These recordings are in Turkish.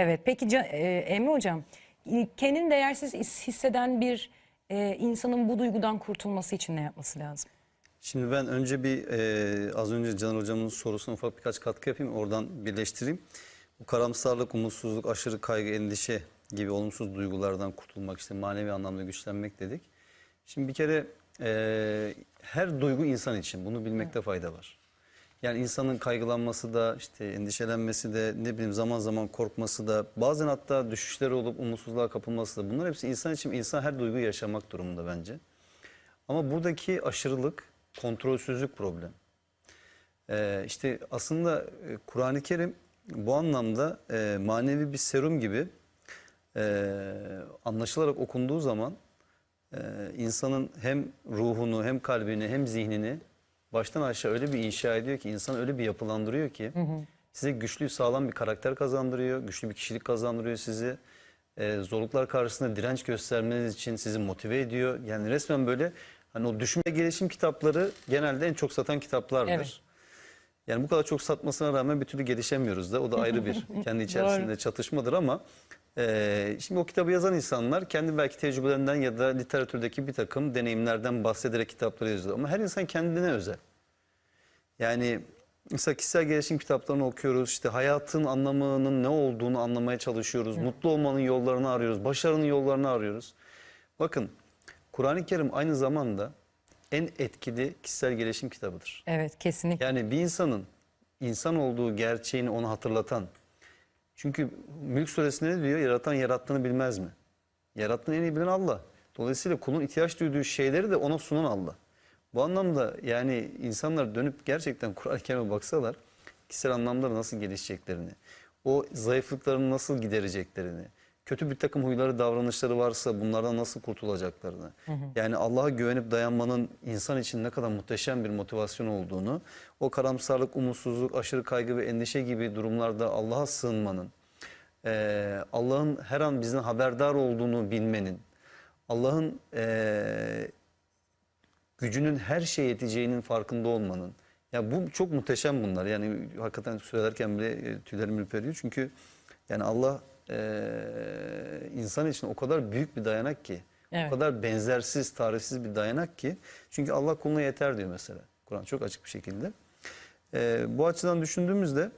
Evet peki Can- e, Emre Hocam e, kendini değersiz his- hisseden bir e, insanın bu duygudan kurtulması için ne yapması lazım? Şimdi ben önce bir e, az önce Caner Hocam'ın sorusuna ufak birkaç katkı yapayım. Oradan birleştireyim. Bu karamsarlık, umutsuzluk, aşırı kaygı, endişe gibi olumsuz duygulardan kurtulmak, işte manevi anlamda güçlenmek dedik. Şimdi bir kere e, her duygu insan için. Bunu bilmekte fayda var. Yani insanın kaygılanması da, işte endişelenmesi de, ne bileyim zaman zaman korkması da, bazen hatta düşüşleri olup umutsuzluğa kapılması da bunlar hepsi insan için insan her duyguyu yaşamak durumunda bence. Ama buradaki aşırılık, kontrolsüzlük problem. Ee, işte aslında e, Kur'an-ı Kerim bu anlamda e, manevi bir serum gibi e, anlaşılarak okunduğu zaman e, insanın hem ruhunu hem kalbini hem zihnini baştan aşağı öyle bir inşa ediyor ki insan öyle bir yapılandırıyor ki size güçlü sağlam bir karakter kazandırıyor, güçlü bir kişilik kazandırıyor sizi. E, zorluklar karşısında direnç göstermeniz için sizi motive ediyor. Yani resmen böyle hani o düşünme gelişim kitapları genelde en çok satan kitaplardır. Evet. Yani bu kadar çok satmasına rağmen bir türlü gelişemiyoruz da. O da ayrı bir kendi içerisinde çatışmadır ama e, şimdi o kitabı yazan insanlar kendi belki tecrübelerinden ya da literatürdeki bir takım deneyimlerden bahsederek kitapları yazıyor. Ama her insan kendine özel. Yani mesela kişisel gelişim kitaplarını okuyoruz. İşte hayatın anlamının ne olduğunu anlamaya çalışıyoruz. Mutlu olmanın yollarını arıyoruz. Başarının yollarını arıyoruz. Bakın Kur'an-ı Kerim aynı zamanda en etkili kişisel gelişim kitabıdır. Evet kesinlikle. Yani bir insanın insan olduğu gerçeğini ona hatırlatan. Çünkü Mülk suresinde ne diyor? Yaratan yarattığını bilmez mi? Yarattığını en iyi bilen Allah. Dolayısıyla kulun ihtiyaç duyduğu şeyleri de ona sunan Allah. Bu anlamda yani insanlar dönüp gerçekten Kur'an-ı Kerim'e baksalar kişisel anlamda nasıl gelişeceklerini, o zayıflıklarını nasıl gidereceklerini, kötü bir takım huyları, davranışları varsa bunlardan nasıl kurtulacaklarını, yani Allah'a güvenip dayanmanın insan için ne kadar muhteşem bir motivasyon olduğunu, o karamsarlık, umutsuzluk, aşırı kaygı ve endişe gibi durumlarda Allah'a sığınmanın, eee, Allah'ın her an bizden haberdar olduğunu bilmenin, Allah'ın eee, gücünün her şeye yeteceğinin farkında olmanın. Ya bu çok muhteşem bunlar. Yani hakikaten söylerken bile e, tüylerim ürperiyor. Çünkü yani Allah e, insan için o kadar büyük bir dayanak ki. Evet. O kadar benzersiz, tarifsiz bir dayanak ki. Çünkü Allah kuluna yeter diyor mesela. Kur'an çok açık bir şekilde. E, bu açıdan düşündüğümüzde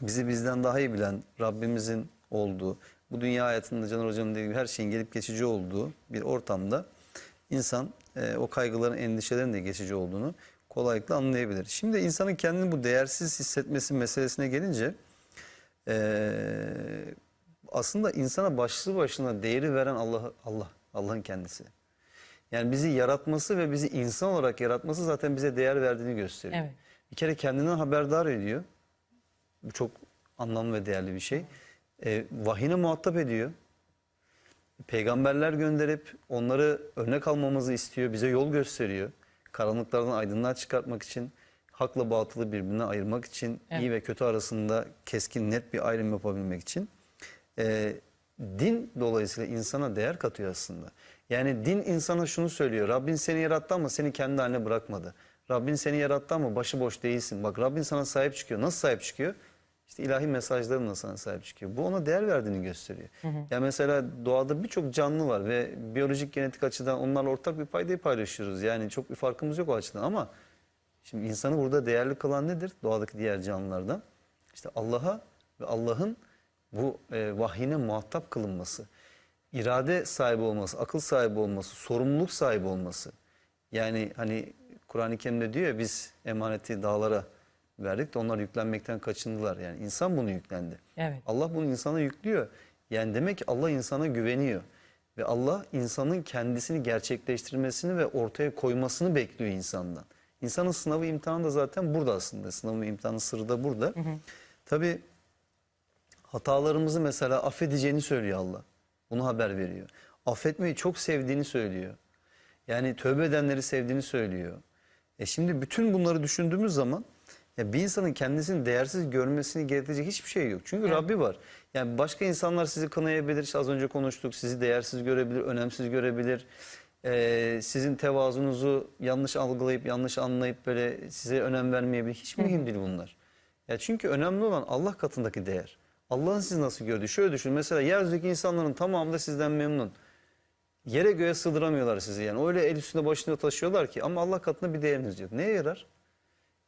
bizi bizden daha iyi bilen Rabbimizin olduğu, bu dünya hayatında Caner Hocam'ın dediği gibi her şeyin gelip geçici olduğu bir ortamda insan e, o kaygıların, endişelerin de geçici olduğunu kolaylıkla anlayabilir. Şimdi insanın kendini bu değersiz hissetmesi meselesine gelince e, aslında insana başlı başına değeri veren Allah, Allah, Allah'ın kendisi. Yani bizi yaratması ve bizi insan olarak yaratması zaten bize değer verdiğini gösteriyor. Evet. Bir kere kendinden haberdar ediyor. Bu çok anlamlı ve değerli bir şey. E, vahine muhatap ediyor. Peygamberler gönderip onları örnek almamızı istiyor. Bize yol gösteriyor. Karanlıklardan aydınlığa çıkartmak için, hakla batılı birbirine ayırmak için, iyi ve kötü arasında keskin net bir ayrım yapabilmek için. E, din dolayısıyla insana değer katıyor aslında. Yani din insana şunu söylüyor. Rabbin seni yarattı ama seni kendi haline bırakmadı. Rabbin seni yarattı ama başıboş değilsin. Bak Rabbin sana sahip çıkıyor. Nasıl sahip çıkıyor? İşte ilahi mesajlarınla sana sahip çıkıyor. Bu ona değer verdiğini gösteriyor. Ya mesela doğada birçok canlı var ve biyolojik genetik açıdan onlarla ortak bir paydayı paylaşıyoruz. Yani çok bir farkımız yok o açıdan ama şimdi insanı burada değerli kılan nedir? Doğadaki diğer canlılardan. İşte Allah'a ve Allah'ın bu e, vahyine muhatap kılınması, irade sahibi olması, akıl sahibi olması, sorumluluk sahibi olması. Yani hani Kur'an-ı Kerim'de diyor ya biz emaneti dağlara verdik de onlar yüklenmekten kaçındılar. Yani insan bunu yüklendi. Evet. Allah bunu insana yüklüyor. Yani demek ki Allah insana güveniyor. Ve Allah insanın kendisini gerçekleştirmesini ve ortaya koymasını bekliyor insandan. İnsanın sınavı imtihanı da zaten burada aslında. Sınavı ve imtihanın sırrı da burada. Tabii hatalarımızı mesela affedeceğini söylüyor Allah. Bunu haber veriyor. Affetmeyi çok sevdiğini söylüyor. Yani tövbe edenleri sevdiğini söylüyor. E şimdi bütün bunları düşündüğümüz zaman ya bir insanın kendisini değersiz görmesini gerektirecek hiçbir şey yok. Çünkü Rabbi var. Yani başka insanlar sizi kınayabilir. İşte az önce konuştuk. Sizi değersiz görebilir, önemsiz görebilir. Ee, sizin tevazunuzu yanlış algılayıp, yanlış anlayıp böyle size önem vermeyebilir. Hiç mühim değil bunlar. Ya çünkü önemli olan Allah katındaki değer. Allah'ın sizi nasıl gördüğü. Şöyle düşün mesela yeryüzündeki insanların tamamı da sizden memnun. Yere göğe sığdıramıyorlar sizi yani. Öyle el üstünde başında taşıyorlar ki ama Allah katında bir değeriniz yok. Neye yarar?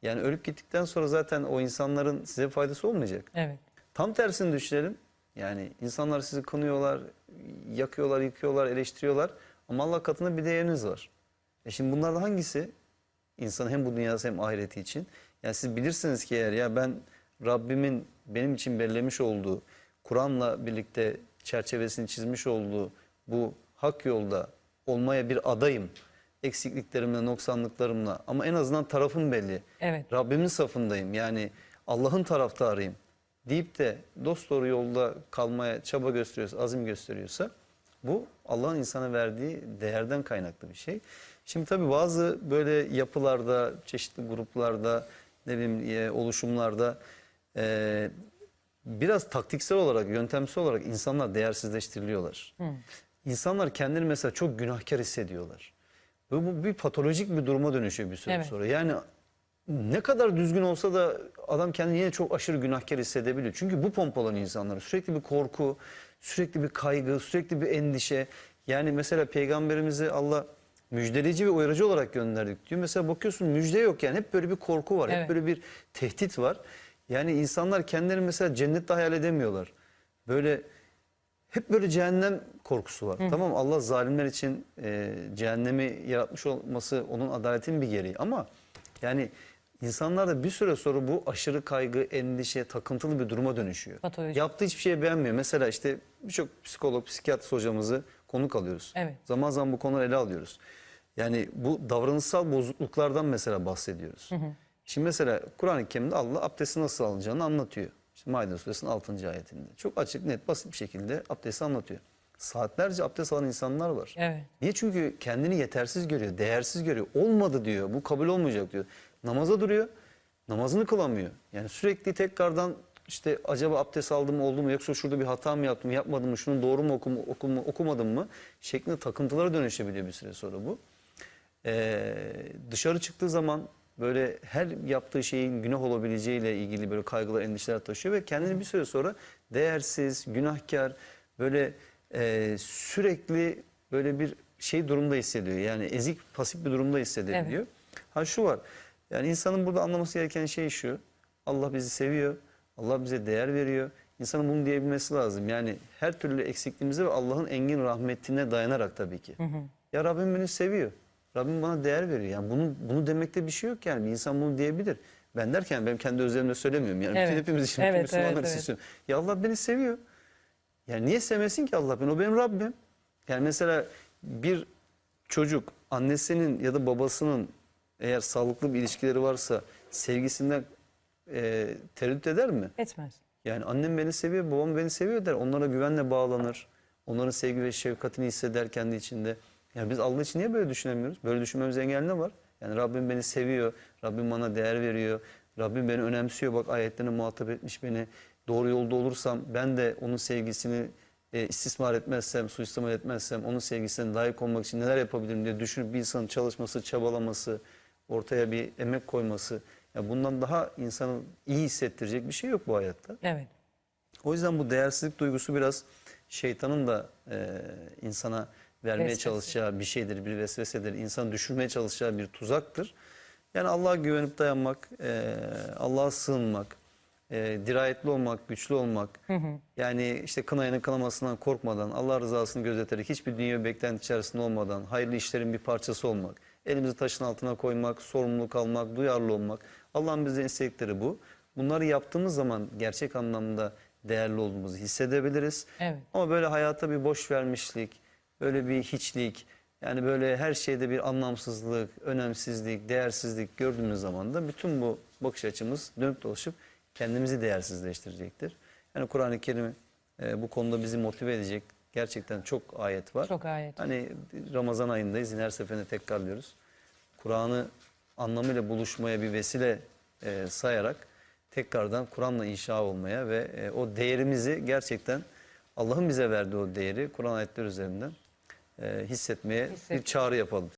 Yani ölüp gittikten sonra zaten o insanların size faydası olmayacak. Evet. Tam tersini düşünelim. Yani insanlar sizi kınıyorlar, yakıyorlar, yıkıyorlar, eleştiriyorlar. Ama Allah katında bir değeriniz var. E şimdi bunlardan hangisi insan hem bu dünyası hem ahireti için? Yani siz bilirsiniz ki eğer ya ben Rabbimin benim için belirlemiş olduğu, Kur'an'la birlikte çerçevesini çizmiş olduğu bu hak yolda olmaya bir adayım. Eksikliklerimle, noksanlıklarımla ama en azından tarafım belli. Evet. Rabbimin safındayım. Yani Allah'ın taraftarıyım deyip de dost doğru yolda kalmaya çaba gösteriyorsa, azim gösteriyorsa bu Allah'ın insana verdiği değerden kaynaklı bir şey. Şimdi tabii bazı böyle yapılarda, çeşitli gruplarda, ne bileyim e, oluşumlarda e, biraz taktiksel olarak, yöntemsel olarak insanlar değersizleştiriliyorlar. İnsanlar kendini mesela çok günahkar hissediyorlar. Ve bu bir patolojik bir duruma dönüşüyor bir süre Evet. sonra. Yani ne kadar düzgün olsa da adam kendini yine çok aşırı günahkar hissedebiliyor. Çünkü bu pompalanıyor insanları. Sürekli bir korku, sürekli bir kaygı, sürekli bir endişe. Yani mesela peygamberimizi Allah müjdeleyici ve uyarıcı olarak gönderdik diyor. Mesela bakıyorsun müjde yok yani hep böyle bir korku var. Evet. Hep böyle bir tehdit var. Yani insanlar kendilerini mesela cennette hayal edemiyorlar. Böyle hep böyle cehennem korkusu var. Tamam Allah zalimler için e, cehennemi yaratmış olması onun adaletin bir gereği ama yani insanlar da bir süre sonra bu aşırı kaygı, endişe, takıntılı bir duruma dönüşüyor. Patoloji. Yaptığı hiçbir şeye beğenmiyor. Mesela işte birçok psikolog, psikiyatrist hocamızı konuk alıyoruz. Evet. Zaman zaman bu konuları ele alıyoruz. Yani bu davranışsal bozukluklardan mesela bahsediyoruz. Şimdi mesela Kur'an-ı Kerim'de Allah abdesti nasıl alınacağını anlatıyor. İşte Maide suresinin 6. ayetinde. Çok açık, net, basit bir şekilde abdesti anlatıyor. Saatlerce abdest alan insanlar var. Evet. Niye? Çünkü kendini yetersiz görüyor, değersiz görüyor. Olmadı diyor, bu kabul olmayacak diyor. Namaza duruyor, namazını kılamıyor. Yani sürekli tekrardan işte acaba abdest aldım oldu mu yoksa şurada bir hata mı yaptım yapmadım mı şunu doğru mu okum, okum, okumadım mı şeklinde takıntılara dönüşebiliyor bir süre sonra bu. Ee, dışarı çıktığı zaman böyle her yaptığı şeyin günah olabileceğiyle ilgili böyle kaygılar, endişeler taşıyor ve kendini bir süre sonra değersiz, günahkar, böyle e, sürekli böyle bir şey durumda hissediyor. Yani ezik, pasif bir durumda hissedebiliyor. Ha şu var. Yani insanın burada anlaması gereken şey şu. Allah bizi seviyor. Allah bize değer veriyor. İnsanın bunu diyebilmesi lazım. Yani her türlü eksikliğimize ve Allah'ın engin rahmetine dayanarak tabii ki. Ya Rabbim beni seviyor. Rabbim bana değer veriyor. Yani bunu bunu demekte bir şey yok yani. Bir insan bunu diyebilir. Ben derken ben kendi özelimde söylemiyorum. Yani bütün Evet. hepimiz için, Evet, bütün Müslümanlar evet, evet. söylüyorum. Ya Allah beni seviyor. Yani niye sevmesin ki Allah beni? O benim Rabbim. Yani mesela bir çocuk annesinin ya da babasının eğer sağlıklı bir ilişkileri varsa sevgisinden e, tereddüt eder mi? Etmez. Yani annem beni seviyor, babam beni seviyor der. Onlara güvenle bağlanır. Onların sevgi ve şefkatini hisseder kendi içinde. Yani biz Allah için niye böyle düşünemiyoruz? Böyle düşünmemize engel ne var? Yani Rabbim beni seviyor, Rabbim bana değer veriyor, Rabbim beni önemsiyor. Bak ayetlerine muhatap etmiş beni. Doğru yolda olursam ben de onun sevgisini e, istismar etmezsem, suistimal etmezsem, onun sevgisine layık olmak için neler yapabilirim diye düşünüp bir insanın çalışması, çabalaması, ortaya bir emek koyması. Ya bundan daha insanı iyi hissettirecek bir şey yok bu hayatta. Evet. O yüzden bu değersizlik duygusu biraz şeytanın da e, insana vermeye Vesvese. çalışacağı bir şeydir, bir vesvesedir. İnsanı düşürmeye çalışacağı bir tuzaktır. Yani Allah'a güvenip dayanmak, e, Allah'a sığınmak, e, dirayetli olmak, güçlü olmak. Yani işte kınayanın kınamasından korkmadan, Allah rızasını gözeterek, hiçbir dünya beklenti içerisinde olmadan, hayırlı işlerin bir parçası olmak, elimizi taşın altına koymak, sorumluluk almak, duyarlı olmak. Allah'ın bizden istedikleri bu. Bunları yaptığımız zaman gerçek anlamda değerli olduğumuzu hissedebiliriz. Evet. Ama böyle hayata bir boş vermişlik, böyle bir hiçlik, yani böyle her şeyde bir anlamsızlık, önemsizlik, değersizlik gördüğümüz zaman da bütün bu bakış açımız dönüp dolaşıp kendimizi değersizleştirecektir. Yani Kur'an-ı Kerim e, bu konuda bizi motive edecek gerçekten çok ayet var. Çok ayet. Hani Ramazan ayındayız yine her seferinde tekrarlıyoruz. Kur'an'ı anlamıyla buluşmaya bir vesile e, sayarak tekrardan Kur'an'la inşa olmaya ve e, o değerimizi gerçekten Allah'ın bize verdiği o değeri Kur'an ayetleri üzerinden e, hissetmeye bir çağrı yapalım.